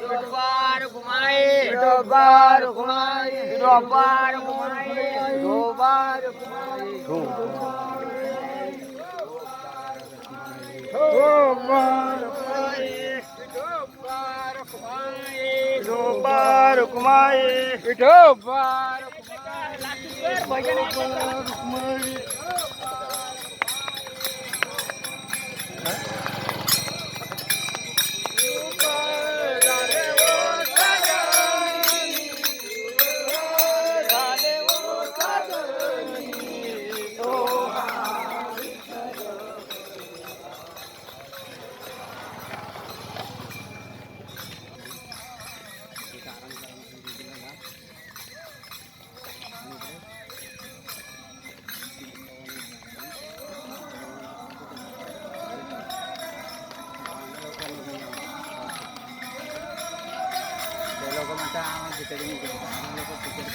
વિઠોબાર કુમાઈ વિઠોબાર કુમાઈ વિઠોબાર કુમાઈ ダーンって出てるか、あんなこときる。